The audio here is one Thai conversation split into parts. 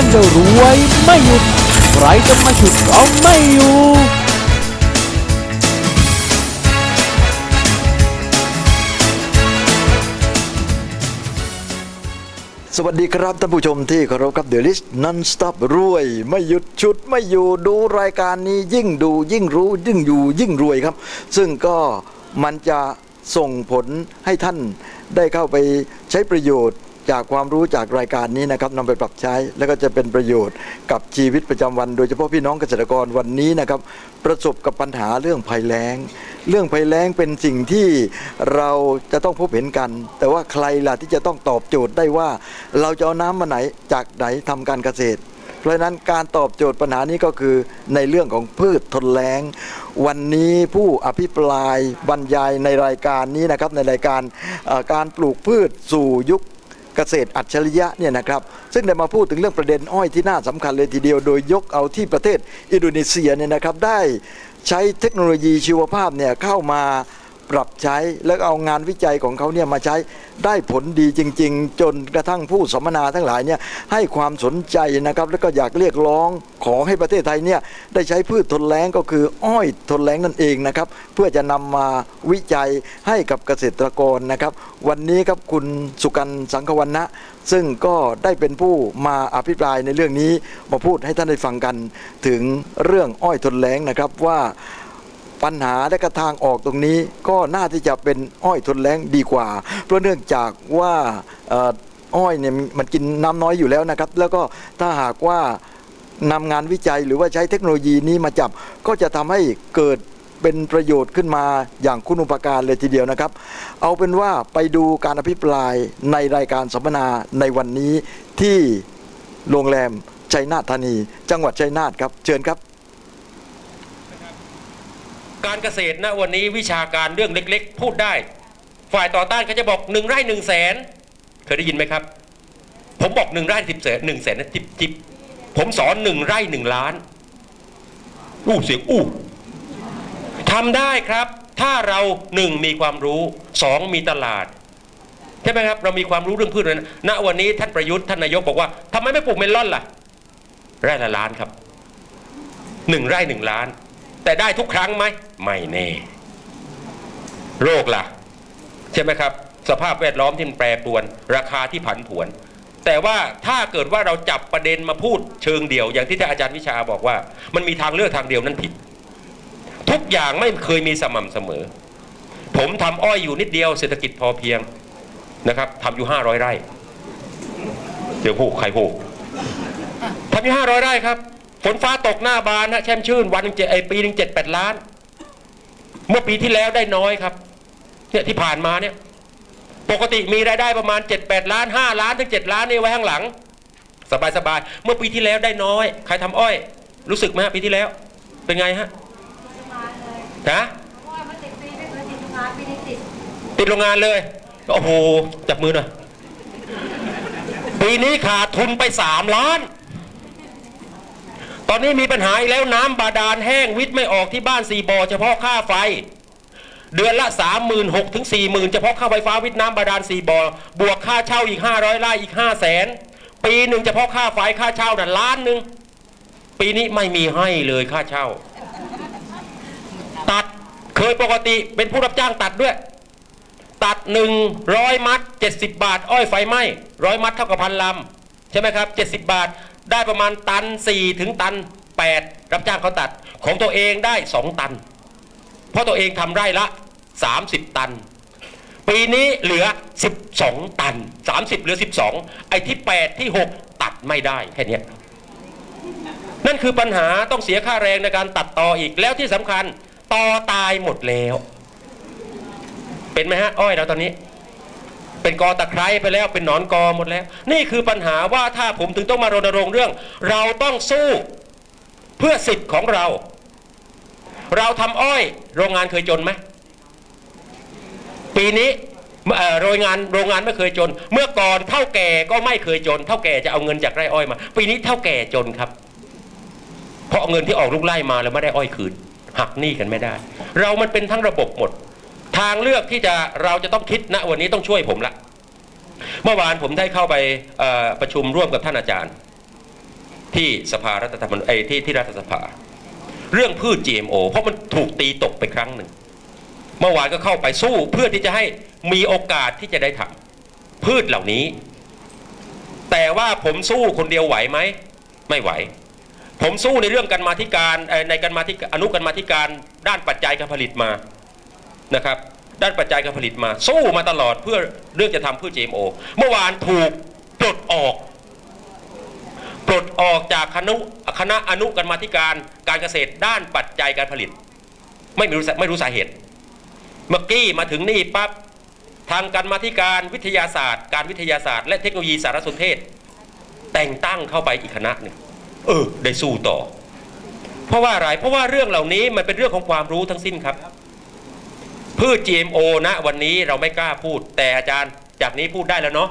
มันจะรวยไม่หยุด ใครจะมาฉุดเอาไม่อยู่สวัสดีครับท่านผู้ชมที่เคารพครับเดลิสนันสต็อปรวย ไม่หยุดชุดไม่อยู่ดูรายการนี้ยิ่งดูยิ่งรู้ยิ่งอยู่ยิ่งรวยครับ ซึ่งก็มันจะส่งผลให้ท่านได้เข้าไปใช้ประโยชน์ จากความรู้จากรายการนี้นะครับนำไปปรับใช้ แล้วก็จะเป็นประโยชน์กับชีวิตประจำวัน โดยเฉพาะพี่น้องเกษตรกรวันนี้นะครับประสบกับปัญหาเรื่องภัยแล้ง เรื่องภัยแล้งเป็นสิ่งที่เราจะต้องพบเห็นกัน แต่ว่าใครล่ะที่จะต้องตอบโจทย์ได้ว่า เราจะเอาน้ำมาไหนจากไหนทำการเกษตรเพราะฉะนั้นการตอบโจทย์ปัญหานี้ก็คือในเรื่องของพืชทนแล้ง วันนี้ผู้อภิปรายบรรยายในรายการนี้นะครับในรายการการปลูกพืชสู่ยุค เกษตรอัจฉริยะเนี่ยนะครับซึ่งได้มาพูดถึงเรื่องประเด็นอ้อยที่น่าสำคัญเลยทีเดียว โดยยกเอาที่ประเทศอินโดนีเซียเนี่ยนะครับได้ใช้เทคโนโลยีชีวภาพเนี่ยเข้ามา ปรับใช้แล้วเอางานวิจัยของเขาเนี่ยมาใช้ได้ผลดีจริง ๆ จนกระทั่งผู้สัมมนาทั้งหลายเนี่ยให้ความสนใจนะครับแล้วก็อยากเรียกร้องขอให้ประเทศไทยเนี่ยได้ใช้พืชทนแล้งก็คืออ้อยทนแล้งนั่นเองนะครับเพื่อจะนำมาวิจัยให้กับเกษตรกรนะครับ วันนี้ครับคุณสุกันสังควันนะซึ่งก็ได้เป็นผู้มาอภิปรายในเรื่องนี้มาพูดให้ท่านได้ฟังกันถึงเรื่องอ้อยทนแล้งนะครับว่า ปัญหาและก็ทางออกตรงนี้ก็น่าที่จะเป็นอ้อยทนแล้งดีกว่า เพราะเนื่องจากว่าอ้อยเนี่ยมันกินน้ำน้อยอยู่แล้วนะครับ แล้วก็ถ้าหากว่านำงานวิจัยหรือว่าใช้เทคโนโลยีนี้มาจับก็จะทำให้เกิดเป็นประโยชน์ขึ้นมาอย่างคุณอุปการเลยทีเดียวนะครับ เอาเป็นว่าไปดูการอภิปรายในรายการสัมมนาในวันนี้ที่โรงแรมชัยนาทธานี จังหวัดชัยนาทครับ เชิญครับ การเกษตรนะวันนี้วิชาการเรื่องเล็กๆ พูดได้ ฝ่ายต่อต้านเขาจะบอกหนึ่งไร่หนึ่งแสนเคยได้ยินไหมครับ ผมบอกหนึ่งไร่สิบแสนหนึ่งแสนนะจิบจิบผมสอนหนึ่งไร่หนึ่งล้านอู้เสียงอู้ทำได้ครับ ถ้าเราหนึ่งมีความรู้สองมีตลาดใช่ไหมครับ เรามีความรู้เรื่องพืชเลยนะณวันนี้ท่านประยุทธ์ท่านนายกบอกว่าทำไมไม่ปลูกเมลอนล่ะไร่ละล้านครับหนึ่งไร่หนึ่งล้าน แต่ได้ทุกครั้งไหมไม่แน่ โรคล่ะ ใช่ไหมครับ สภาพแวดล้อมที่มันแปรปรวน ราคาที่ผันผวน แต่ว่าถ้าเกิดว่าเราจับประเด็นมาพูดเชิงเดี่ยว อย่างที่ท่านอาจารย์วิชาบอกว่า มันมีทางเลือกทางเดียวนั้นผิด ทุกอย่างไม่เคยมีสม่ำเสมอ ผมทำอ้อยอยู่นิดเดียวเศรษฐกิจพอเพียงนะครับทำอยู่ห้าร้อยไร่เดี๋ยวพูดใครพูดทำอยู่ห้าร้อยไร่ครับ ฝนฟ้าตกหน้าบานฮะแช่มชื่น วันหนึ่งเจ็ดไอปีหนึ่งเจ็ดแปดล้าน เมื่อปีที่แล้วได้น้อยครับเนี่ยที่ผ่านมาเนี่ย ปกติมีรายได้ประมาณ7 8ล้าน5ล้านถึง7ล้านนี่ไว้ข้างหลัง สบายสบายเมื่อปีที่แล้วได้น้อย ใครทำอ้อย รู้สึกไหมฮะปีที่แล้ว เป็นไงฮะฮะเพราะว่ามันติดปีไม่เคยติดโรงงานปีนี้ติดปิดโรงงานเลยโอ้โหจับมือหน่อยปีนี้ขาดทุนไป3ล้าน ตอนนี้มีปัญหาอีกแล้วน้ำบาดาลแห้งวิทย์ไม่ออกที่บ้านสี่บ่อเฉพาะค่าไฟ เดือนละ3 6 0 0 0ถึง40,000เฉพาะค่าไฟฟ้าวิทย์น้ำบาดาลสี่บ่อบวกค่าเช่าอีก500ไร่อีก5 0 0แสนปีหนึ่งเฉพาะค่าไฟค่าเช่าน่ะล้านหนึ่งปีนี้ไม่มีให้เลยค่าเช่า ตัดเคยปกติเป็นผู้รับจ้างตัดด้วย ตัดหนึ่งร้อยมัด70บาท อ้อยไฟไหม้ร้อยมัดเท่ากับพันลำใช่ไหมครับ70บาท ได้ประมาณตัน 4 ถึงตัน 8 รับจ้างเขาตัดของตัวเองได้ 2 ตัน เพราะตัวเองทำไร่ละ 30 ตัน ปีนี้เหลือ 12 ตัน 30 เหลือ 12 ไอ้ที่ 8 ที่ 6 ตัดไม่ได้แค่นี้นั่นคือปัญหาต้องเสียค่าแรงในการตัดต่ออีกแล้วที่สำคัญต่อตายหมดแล้ว เป็นไหมฮะ อ้อยเราตอนนี้ เป็นกอตะไคร้ไปแล้วเป็นหนอนกอหมดแล้ว นี่คือปัญหาว่าถ้าผมถึงต้องมารณรงค์เรื่อง เราต้องสู้เพื่อสิทธิ์ของเรา เราทำอ้อยโรงงานเคยจนไหมปีนี้โรงงานโรงงานไม่เคยจน เมื่อก่อนเท่าแก่ก็ไม่เคยจน เท่าแก่จะเอาเงินจากไร่อ้อยมา ปีนี้เท่าแก่จนครับ เพราะเงินที่ออกลูกไล่มาแล้วไม่ได้อ้อยคืนหักหนี้กันไม่ได้ เรามันเป็นทั้งระบบหมด ทางเลือกที่จะเราจะต้องคิดณวันนี้ต้องช่วยผมละ เมื่อวานผมได้เข้าไปประชุมร่วมกับท่านอาจารย์ ที่สภารัฐธรรมนูญไอ้ยที่ที่รัฐสภา เรื่องพืช GMO เพราะมันถูกตีตกไปครั้งหนึ่ง เมื่อวานก็เข้าไปสู้เพื่อที่จะให้มีโอกาสที่จะได้ทำพืชเหล่านี้ แต่ว่าผมสู้คนเดียวไหวไหมไม่ไหว ผมสู้ในเรื่องการมาธิการในการมาธิอนุการมาธิการด้านปัจจัยการผลิตมา นะครับด้านปัจจัยการผลิตมาสู้มาตลอดเพื่อเรื่องจะทำเพืช GMO เมื่อวานถูกปลดออกปลดออกจากคณะคณะอนุกรรมาธิการการเกษตรด้านปัจจัยการผลิต ไม่รู้ไม่รู้สาเหตุ เมื่อกี้มาถึงนี่ปั๊บทางการมาธิการวิทยาศาสตร์ การวิทยาศาสตร์และเทคโนโลยีสารสนเทศ แต่งตั้งเข้าไปอีกคณะหนึ่งเออได้สู้ต่อ เพราะว่าอะไรเพราะว่าเรื่องเหล่านี้มันเป็นเรื่องของความรู้ทั้งสิ้นครับ พืช GMO นะวันนี้เราไม่กล้าพูด แต่อาจารย์จากนี้พูดได้แล้วเนาะ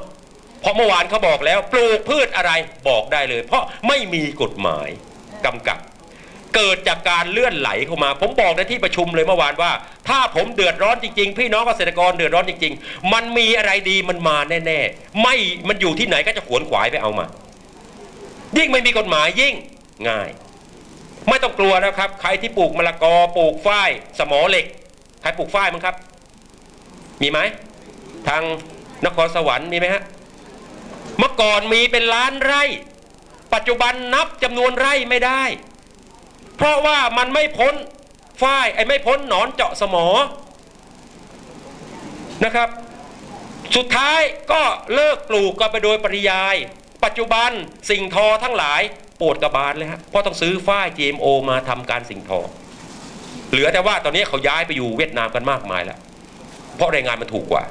เพราะเมื่อวานเขาบอกแล้วปลูกพืชอะไรบอกได้เลย เพราะไม่มีกฎหมายกำกับ เกิดจากการเลื่อนไหลเข้ามา ผมบอกในที่ประชุมเลยเมื่อวานว่า ถ้าผมเดือดร้อนจริงๆ พี่น้องเกษตรกรเดือดร้อนจริง ๆ มันมีอะไรดีมันมาแน่ๆไม่มันอยู่ที่ไหนก็จะขวนขวายไปเอามา ยิ่งไม่มีกฎหมายยิ่งง่าย ไม่ต้องกลัวนะครับ ใครที่ปลูกมะละกอปลูกฝ้าย สมอเหล็ก รปลูกฝ้ายมั้งครับ มีไหมทางนครสวรรค์มีไหมฮะเมื่อก่อนมีเป็นล้านไร่ ปัจจุบันนับจำนวนไร่ไม่ได้ เพราะว่ามันไม่พ้นฝ้ายไอ้ไม่พ้นหนอนเจาะสมอนะครับ สุดท้ายก็เลิกปลูกกันไปโดยปริยาย ปัจจุบันสิ่งทอทั้งหลายปวดกระบาลเลยฮะเพราะต้องซื้อฝ้าย GMO มาทำการสิ่งทอ เหลือแต่ว่าตอนนี้เขาย้ายไปอยู่เวียดนามกันมากมายแล้ว เพราะแรงงานมันถูกกว่า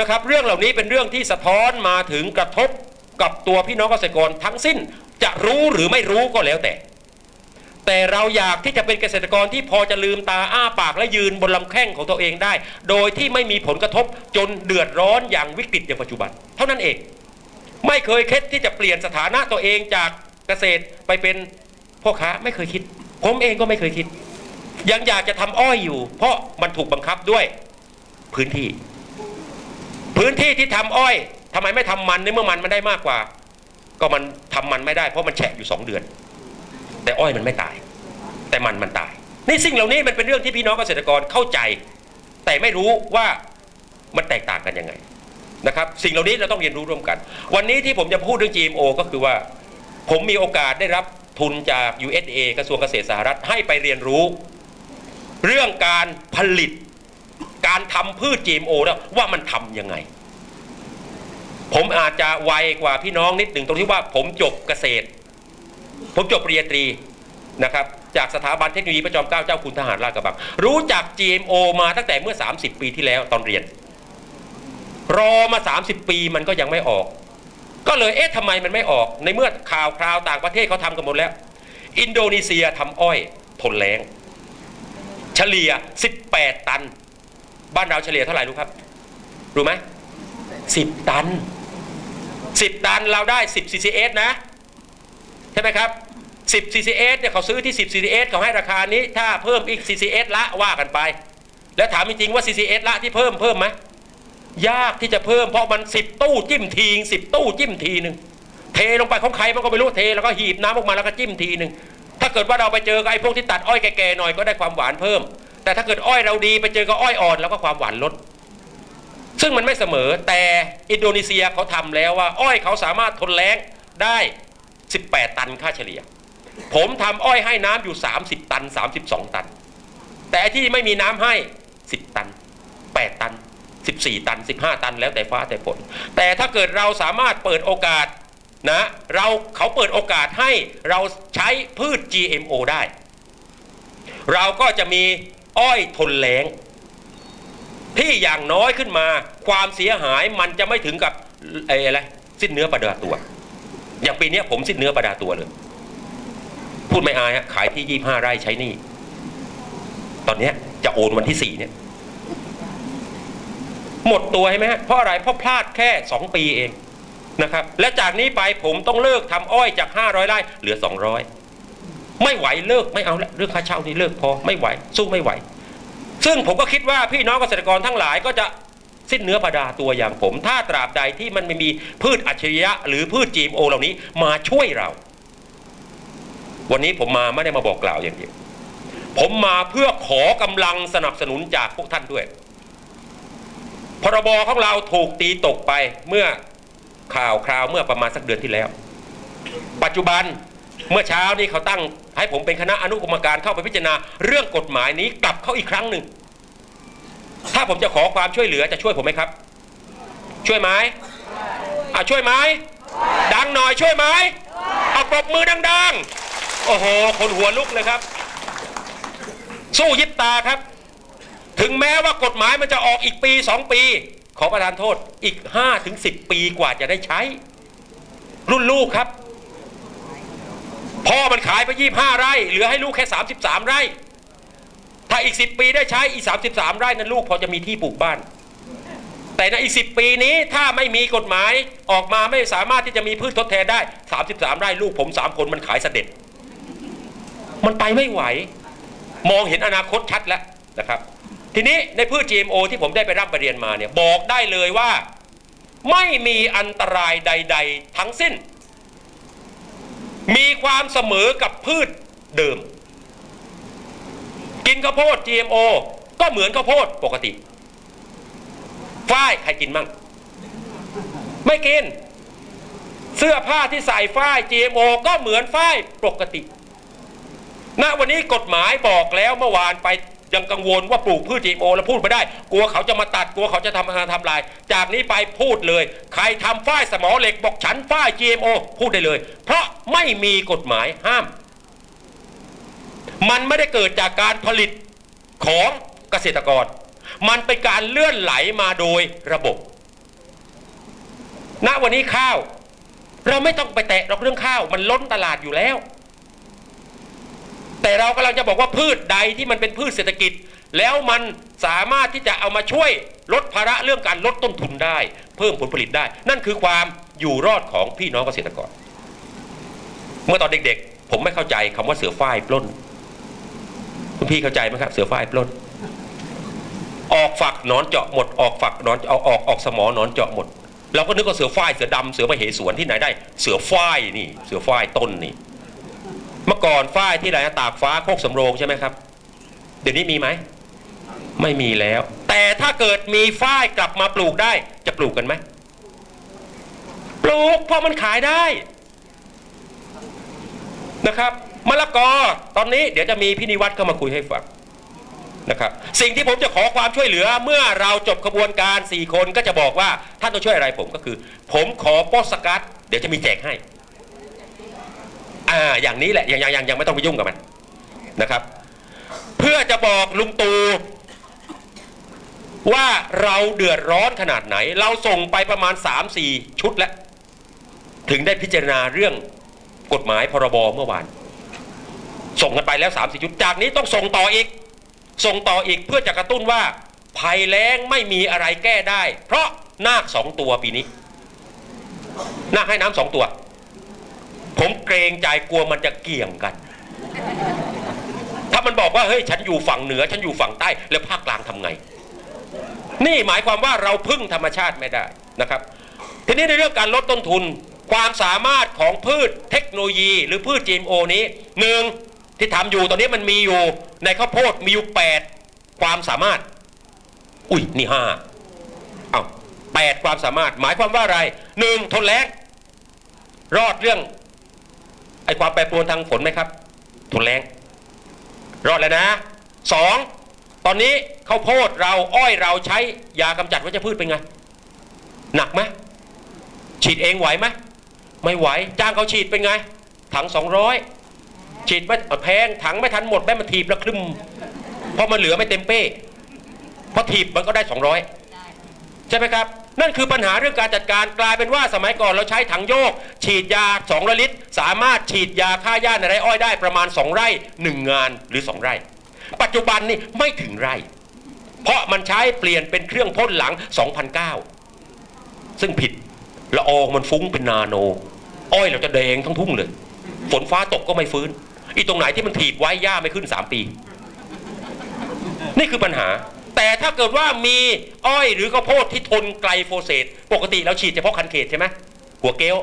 นะครับ เรื่องเหล่านี้เป็นเรื่องที่สะท้อนมาถึงกระทบกับตัวพี่น้องเกษตรกรทั้งสิ้นจะรู้หรือไม่รู้ก็แล้วแต่ แต่เราอยากที่จะเป็นเกษตรกรที่พอจะลืมตาอ้าปากและยืนบนลำแข้งของตัวเองได้ โดยที่ไม่มีผลกระทบจนเดือดร้อนอย่างวิกฤตอย่างปัจจุบัน เท่านั้นเอง ไม่เคยคิดที่จะเปลี่ยนสถานะตัวเองจากเกษตรไปเป็นพ่อค้าไม่เคยคิด ผมเองก็ไม่เคยคิด ยังอยากจะทำอ้อยอยู่ เพราะมันถูกบังคับด้วยพื้นที่ พื้นที่ที่ทำอ้อยทำไมไม่ทำมันในเมื่อมันมันได้มากกว่า ก็มันทำมันไม่ได้เพราะมันแฉะอยู่สองเดือน แต่อ้อยมันไม่ตาย แต่มันมันตายนี่สิ่งเหล่านี้มันเป็นเรื่องที่พี่น้องเกษตรกรเข้าใจ แต่ไม่รู้ว่ามันแตกต่างกันยังไงนะครับ สิ่งเหล่านี้เราต้องเรียนรู้ร่วมกัน วันนี้ที่ผมจะพูดเรื่อง GMO ก็คือว่า ผมมีโอกาสได้รับทุนจาก USA กระทรวงเกษตรสหรัฐให้ไปเรียนรู้ เรื่องการผลิตการทำพืช GMO แล้วว่ามันทำยังไง ผมอาจจะไวกว่าพี่น้องนิดหนึ่งตรงที่ว่าผมจบเกษตร ผมจบปริญญาตรีนะครับจากสถาบันเทคโนโลยีพระจอมเกล้าเจ้าคุณทหารราชกระบังรู้จัก GMO มาตั้งแต่เมื่อ 30 ปีที่แล้วตอนเรียน รอมา 30 ปีมันก็ยังไม่ออก ก็เลยเอ๊ะทำไมมันไม่ออก ในเมื่อข่าวคราวต่างประเทศเขาทำกันหมดแล้ว อินโดนีเซียทำอ้อยทนแรง เฉลี่ย 18 ตัน บ้านเราเฉลี่ยเท่าไหร่รู้ครับ รู้ไหม10ตัน 10 ตันเราได้ 10 CCS นะ ใช่ไหมครับ 10 CCS เนี่ยเขาซื้อที่ 10 CCS เขาให้ราคานี้ ถ้าเพิ่มอีก CCS ละว่ากันไป แล้วถามจริงๆว่า CCS ละที่เพิ่มเพิ่มไหมยากที่จะเพิ่มเพราะมัน 10 ตู้จิ้มทีง10 ตู้จิ้มทีหนึ่งเทลงไปของใครมันก็ไม่รู้เทแล้วก็หีบน้ำออกมาแล้วก็จิ้มทีหนึ่ง เกิดว่าเราไปเจอกับไอ้พวกที่ตัดอ้อยแก่ๆหน่อยก็ได้ความหวานเพิ่ม แต่ถ้าเกิดอ้อยเราดีไปเจอกับอ้อยอ่อนแล้วก็ความหวานลด ซึ่งมันไม่เสมอแต่อินโดนีเซียเขาทำแล้วว่า อ้อยเขาสามารถทนแล้งได้ 18 ตันค่าเฉลี่ย ผมทำอ้อยให้น้ำอยู่ 30 ตัน 32 ตัน แต่ที่ไม่มีน้ำให้ 10 ตัน 8 ตัน 14 ตัน 15 ตัน แล้วแต่ฟ้าแต่ฝนแต่ถ้าเกิดเราสามารถเปิดโอกาส นะเราเขาเปิดโอกาสให้เราใช้พืช GMO ได้ เราก็จะมีอ้อยทนแล้ง ที่อย่างน้อยขึ้นมา ความเสียหายมันจะไม่ถึงกับอะไรสิ้นเนื้อประดาตัว อย่างปีนี้ผมสิ้นเนื้อประดาตัวเลย พูดไม่อายฮะขายที่ยี่ห้าไร่ใช้นี่ ตอนนี้จะโอนวันที่สี่เนี่ยหมดตัวใช่ไหมฮะเพราะอะไรเพราะพลาดแค่สองปีเอง นะครับและจากนี้ไปผมต้องเลิกทำอ้อยจากห้าร้อยไร่เหลือสองร้อยไม่ไหวเลิกไม่เอาละเรื่องค่าเช่านี่เลิกพอไม่ไหว สู้ไม่ไหว ซึ่งผมก็คิดว่าพี่น้องเกษตรกรทั้งหลายก็จะสิ้นเนื้อประดาตัวอย่างผม ถ้าตราบใดที่มันไม่มีพืชอัจฉริยะ หรือพืช GMO เหล่านี้มาช่วยเรา วันนี้ผมมาไม่ได้มาบอกกล่าวอย่างเดียวผมมาเพื่อขอกำลังสนับสนุนจากพวกท่านด้วยพรบของเราถูกตีตกไปเมื่อ ข่าวคราวเมื่อประมาณสักเดือนที่แล้ว ปัจจุบันเมื่อเช้านี้เขาตั้งให้ผมเป็นคณะอนุกรรมการเข้าไปพิจารณา เรื่องกฎหมายนี้กลับเข้าอีกครั้งหนึ่ง ถ้าผมจะขอความช่วยเหลือจะช่วยผมไหมครับ ช่วยไหมอะช่วยไหมดังหน่อยช่วยไหมเอาปรบมือดังๆ โอ้โห คนหัวลุกเลยครับ สู้ยิบตาครับ ถึงแม้ว่ากฎหมายมันจะออกอีกปีสองปี อประทานโทษอีกห้าถึงสิบปีกว่าจะได้ใช้ รุ่นลูกครับ พ่อมันขายไปยี่ห้าไร่ เหลือให้ลูกแค่สามสิบสามไร่ ถ้าอีกสิบปีได้ใช้อีกสามสิบสามไร่นั้นลูกพอจะมีที่ปลูกบ้าน แต่ในอีกสิบปีนี้ถ้าไม่มีกฎหมายออกมาไม่สามารถที่จะมีพืชทดแทนได้สามสิบสามไร่ลูกผมสามคนมันขายเสด็จ มันไปไม่ไหว มองเห็นอนาคตชัดแล้วนะครับ ทีนี้ในพืช GMO ที่ผมได้ไปร่ำไปเรียนมาเนี่ยบอกได้เลยว่า ไม่มีอันตรายใด ๆ ทั้งสิ้น มีความเสมอกับพืชเดิม กินข้าวโพด GMO ก็เหมือนข้าวโพดปกติฝ้ายใครกินมั่ง ไม่กิน เสื้อผ้าที่ใส่ฝ้าย GMO ก็เหมือนฝ้ายปกติณวันนี้กฎหมายบอกแล้วเมื่อวานไป ยังกังวลว่าปลูกพืช GMO แล้วพูดไม่ได้ กลัวเขาจะมาตัดกลัวเขาจะทำทำลาย จากนี้ไปพูดเลย ใครทำฝ้ายสมอเหล็กบอกฉันฝ้าย GMO พูดได้เลย เพราะไม่มีกฎหมายห้าม มันไม่ได้เกิดจากการผลิตของเกษตรกร มันเป็นการเลื่อนไหลมาโดยระบบณวันนี้ข้าว เราไม่ต้องไปแตะหรอกเรื่องข้าว มันล้นตลาดอยู่แล้ว แต่เรากำลังจะบอกว่าพืชใดที่มันเป็นพืชเศรษฐกิจ แล้วมันสามารถที่จะเอามาช่วยลดภาระเรื่องการลดต้นทุนได้ เพิ่มผลผลิตได้ นั่นคือความอยู่รอดของพี่น้องเกษตรกร เมื่อตอนเด็กๆ ผมไม่เข้าใจคำว่าเสือฝ้ายปล้นคุณพี่เข้าใจไหมครับ เสือฝ้ายปล้น ออกฝักหนอนเจาะหมด ออกฝักหนอนเอาออกออกสมอหนอนเจาะหมดเราก็นึกว่าเสือฝ้ายเสือดำเสือมเหสวนที่ไหนได้ เสือฝ้ายนี่ เสือฝ้ายต้นนี่ เมื่อก่อนฝ้ายที่ไหนตากฟ้าโคกสำโรงใช่ไหมครับ เดี๋ยวนี้มีไหม ไม่มีแล้ว แต่ถ้าเกิดมีฝ้ายกลับมาปลูกได้ จะปลูกกันไหม ปลูกเพราะมันขายได้นะครับมะละกอตอนนี้เดี๋ยวจะมีพี่นิวัฒน์เข้ามาคุยให้ฟังนะครับสิ่งที่ผมจะขอความช่วยเหลือเมื่อเราจบกระบวนการ 4 คนก็จะบอกว่าท่านต้องช่วยอะไรผมก็คือ ผมขอโปสสกัดเดี๋ยวจะมีแจกให้ อ่าอย่างนี้แหละยังยังยังยังไม่ต้องไปยุ่งกับมันนะครับ เพื่อจะบอกลุงตูว่าเราเดือดร้อนขนาดไหน เราส่งไปประมาณ 3-4 ชุดแล้ว ถึงได้พิจารณาเรื่องกฎหมายพรบเมื่อวาน ส่งกันไปแล้ว3ามสี่ชุด จากนี้ต้องส่งต่ออีก ส่งต่ออีกเพื่อจะกระตุ้นว่า ภัยแล้งไม่มีอะไรแก้ได้ เพราะนาคสองตัวปีนี้ นาคให้น้ำสองตัว ผมเกรงใจกลัวมันจะเกี่ยงกัน ถ้ามันบอกว่าเฮ้ยฉันอยู่ฝั่งเหนือ ฉันอยู่ฝั่งใต้แล้วภาคกลางทำไง นี่หมายความว่าเราพึ่งธรรมชาติไม่ได้นะครับ ทีนี้ในเรื่องการลดต้นทุนความสามารถของพืชเทคโนโลยี หรือพืช GMO นี้หนึ่งที่ทำอยู่ตอนนี้มันมีอยู่ในข้าวโพดมีอยู่แปดความสามารถ อุ้ยนี่ห้าเอาแปดความสามารถ หมายความว่าอะไรหนึ่งทนแรงรอดเรื่อง อความแปรปรวนทางฝนไหมครับทนแรงรอดแล้วนะสองตอนนี้ข้าวโพดเราอ้อยเราใช้ยากำจัดวัชพืชเป็นไง หนักไหมฉีดเองไหวไหมไม่ไหวจ้างเขาฉีดเป็นไง ถังสองร้อยฉีดไม่แพงถังไม่ทันหมดแม่มันถีบแล้วคลึมเพราะมันเหลือไม่เต็มเป้เพราะถีบมันก็ได้สองร้อยใช่ไหมครับ นั่นคือปัญหาเรื่องการจัดการกลายเป็นว่าสมัยก่อนเราใช้ถังโยก ฉีดยา2ลิตร สามารถฉีดยาฆ่าหญ้าในไร่อ้อยได้ประมาณ 2 ไร่ 1 งานหรือ 2 ไร่ ปัจจุบันนี่ไม่ถึงไร่ เพราะมันใช้เปลี่ยนเป็นเครื่องพ่นหลัง 2009 ซึ่งผิดละอองมันฟุ้งเป็นนาโน อ้อยเราจะแดงทั้งทุ่งเลย ฝนฟ้าตกก็ไม่ฟื้นอีตรงไหนที่มันถีบไว้หญ้าไม่ขึ้น 3 ปี นี่คือปัญหา แต่ถ้าเกิดว่ามีอ้อยหรือข้าวโพดที่ทนไกลโฟเสตปกติเราฉีดเฉพาะคันเขตใช่ไหมหัวเกล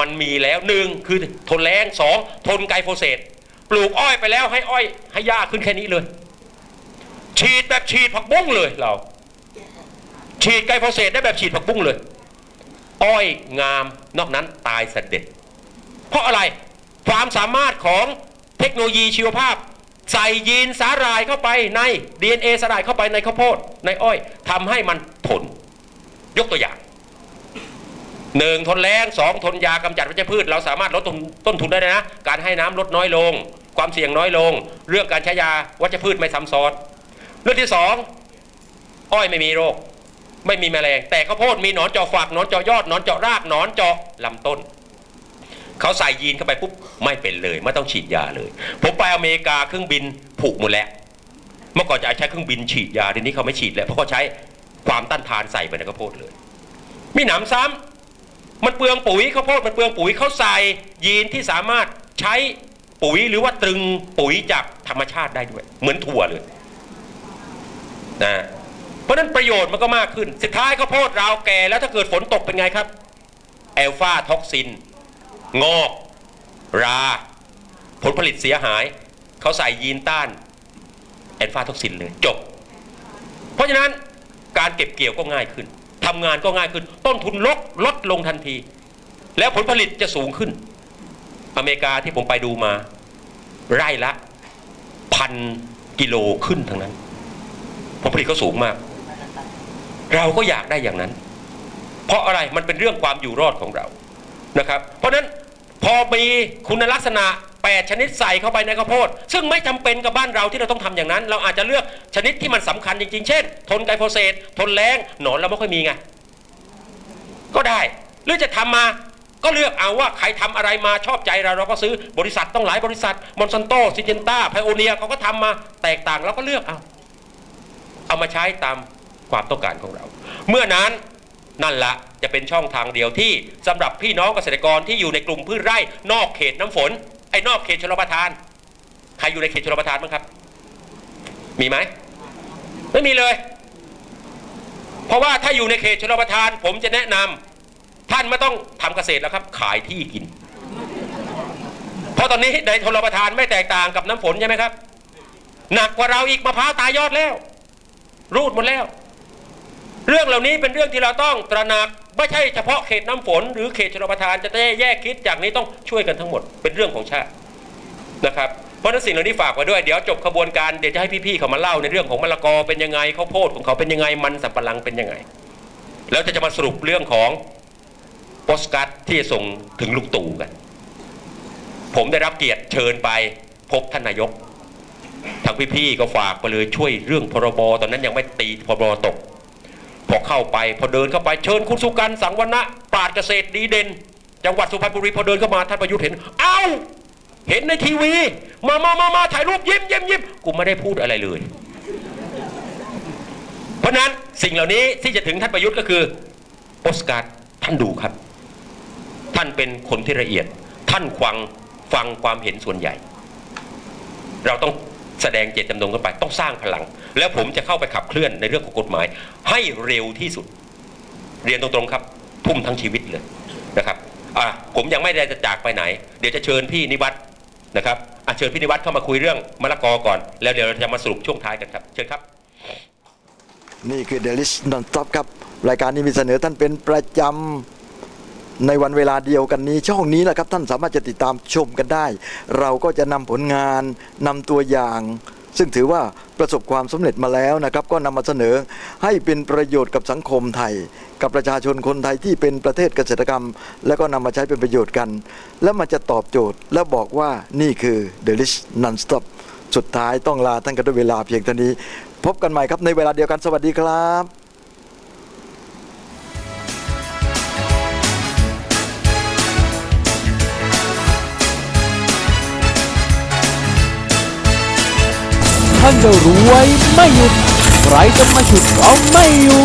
มันมีแล้วหนึ่งคือทนแรงสองทนไกลโฟเสตปลูกอ้อยไปแล้วให้อ้อยให้หญ้าขึ้นแค่นี้เลย ฉีดแบบฉีดผักบุ้งเลยเรา ฉีดไกลโฟเสตได้แบบฉีดผักบุ้งเลย อ้อยงามนอกนั้นตายเสด็จ เพราะอะไรความสามารถของเทคโนโลยีชีวภาพ ใส่ยีนสาหร่ายเข้าไปใน DNA สาหร่ายเข้าไปในข้าวโพดในอ้อยทำให้มันทน ยกตัวอย่างหนึ่งทนแรงสองทนยากำจัดวัชพืช เราสามารถลดต้นทุนได้นะ การให้น้ำลดน้อยลง ความเสี่ยงน้อยลง เรื่องการใช้ยาวัชพืชไม่ซ้ำซ้อนเรื่องที่สองอ้อยไม่มีโรค ไม่มีแมลง แต่ข้าวโพดมีหนอนเจาะฝักหนอนเจาะยอดหนอนเจาะรากหนอนเจาะลำต้น เขาใส่ยีนเข้าไปปุ๊บไม่เป็นเลย ไม่ต้องฉีดยาเลย ผมไปอเมริกาเครื่องบินผูกหมดแล้ว เมื่อก่อนจะใช้เครื่องบินฉีดยาทีนี้เขาไม่ฉีดแล้วเพราะเขาใช้ความต้านทานใส่ไปในข้าวโพดเลย มีหนำซ้ำมันเปลืองปุ๋ยข้าวโพดมันเปลืองปุ๋ยเขาใส่ยีนที่สามารถใช้ปุ๋ยหรือว่าตรึงปุ๋ยจากธรรมชาติได้ด้วย เหมือนถั่วเลยนะเพราะฉะนั้นประโยชน์มันก็มากขึ้น สุดท้ายข้าวโพดเราแก่แล้วถ้าเกิดฝนตกเป็นไงครับแอลฟาท็อกซิน งอก รา ผลผลิตเสียหาย เขาใส่ยีนต้าน แอลฟาท็อกซินเลยจบ เพราะฉะนั้นการเก็บเกี่ยวก็ง่ายขึ้นทำงานก็ง่ายขึ้น ต้นทุนลดลดลงทันที แล้วผลผลิตจะสูงขึ้น อเมริกาที่ผมไปดูมา ไร่ละพันกิโลขึ้นทั้งนั้น ผลผลิตเขาสูงมาก เราก็อยากได้อย่างนั้น เพราะอะไรมันเป็นเรื่องความอยู่รอดของเรานะครับ เพราะฉะนั้น พอมีคุณลักษณะ 8 ชนิดใส่เข้าไปในข้าวโพด ซึ่งไม่จำเป็นกับบ้านเราที่เราต้องทำอย่างนั้น เราอาจจะเลือกชนิดที่มันสำคัญจริงๆ เช่น ทนไกลโฟเสตทนแรงหนอนเราไม่ค่อยมีไง ก็ได้ หรือจะทำมาก็เลือกเอาว่าใครทำอะไรมาชอบใจเราเราก็ซื้อบริษัทต้องหลายบริษัทมอนซันโตซิเจนต้าไพโอเนียเขาก็ทำมาแตกต่างเราก็เลือกเอาเอามาใช้ตามความต้องการของเรา เมื่อนั้น นั่นละจะเป็นช่องทางเดียวที่สำหรับพี่น้องเกษตรกรที่อยู่ในกลุ่มพืชไร่ นอกเขตน้ำฝน ไอ้นอกเขตชลประทาน ใครอยู่ในเขตชลประทานบ้างครับ มีไหมไม่มีเลย เพราะว่าถ้าอยู่ในเขตชลประทาน ผมจะแนะนำท่านไม่ต้องทำเกษตรแล้วครับ ขายที่กิน เพราะตอนนี้ในชลประทานไม่แตกต่างกับน้ำฝนใช่ไหมครับ หนักกว่าเราอีกมะพร้าวตายยอดแล้ว รูดหมดแล้ว เรื่องเหล่านี้เป็นเรื่องที่เราต้องตระหนักไม่ใช่เฉพาะเขตน้ำฝน หรือเขตชลประทานจะได้แยกคิดจากนี้ต้องช่วยกันทั้งหมดเป็นเรื่องของชาตินะครับเพราะนั้นสิ่งเหล่านี้ฝากไว้ด้วยเดี๋ยวจบขบวนการเดี๋ยวจะให้พี่ๆเขามาเล่าในเรื่องของมะละกอเป็นยังไงข้าวโพดของเขาเป็นยังไงมันสับปะหลังเป็นยังไง แล้วจะจะมาสรุปเรื่องของโปสการ์ดที่จะส่งถึงลุงตู่กัน ผมได้รับเกียรติเชิญไปพบท่านนายกทางพี่ๆก็ฝากไปเลยช่วยเรื่องพรบตอนนั้นยังไม่ตีพรบตก พอเข้าไปพอเดินเข้าไปเชิญคุณสุกันต์สังวรณะปราดเกษตรดีเด่น จังหวัดสุพรรณบุรีพอเดินเข้ามาท่านประยุทธ์เห็น เอ้า เห็นในทีวี มามามามาถ่ายรูปยิ้มยิ้มยิ้มกูไม่ได้พูดอะไรเลย เพราะฉะนั้นสิ่งเหล่านี้ที่จะถึงท่านประยุทธ์ก็คือโอสการ์ท่านดูครับ ท่านเป็นคนที่ละเอียด ท่านฟังฟังความเห็นส่วนใหญ่ เราต้อง แสดงเจตจำนงกันไปต้องสร้างพลัง แล้วผมจะเข้าไปขับเคลื่อนในเรื่องของกฎหมาย ให้เร็วที่สุด เรียนตรงๆครับ ทุ่มทั้งชีวิตเลยนะครับอะผมยังไม่ได้จะจากไปไหน เดี๋ยวจะเชิญพี่นิวัฒน์นะครับอะเชิญพี่นิวัฒน์เข้ามาคุยเรื่องมะละกอก่อน แล้วเดี๋ยวเราจะมาสรุปช่วงท้ายกันครับ เชิญครับ นี่คือ The List Non-Stop ครับ รายการนี้มีเสนอท่านเป็นประจำ ในวันเวลาเดียวกันนี้ช่องนี้นะครับท่านสามารถจะติดตามชมกันได้ เราก็จะนำผลงานนำตัวอย่าง ซึ่งถือว่าประสบความสำเร็จมาแล้วนะครับ ก็นำมาเสนอให้เป็นประโยชน์กับสังคมไทย กับประชาชนคนไทยที่เป็นประเทศเกษตรกรรม แล้วก็นำมาใช้เป็นประโยชน์กัน แล้วมันจะตอบโจทย์และบอกว่านี่คือ The List Non-Stop สุดท้ายต้องลาท่านกันด้วยเวลาเพียงเท่านี้ พบกันใหม่ครับในเวลาเดียวกันสวัสดีครับ ท่านจะรวยไม่หยุด ใครจะมาฉุดเราไม่อยู่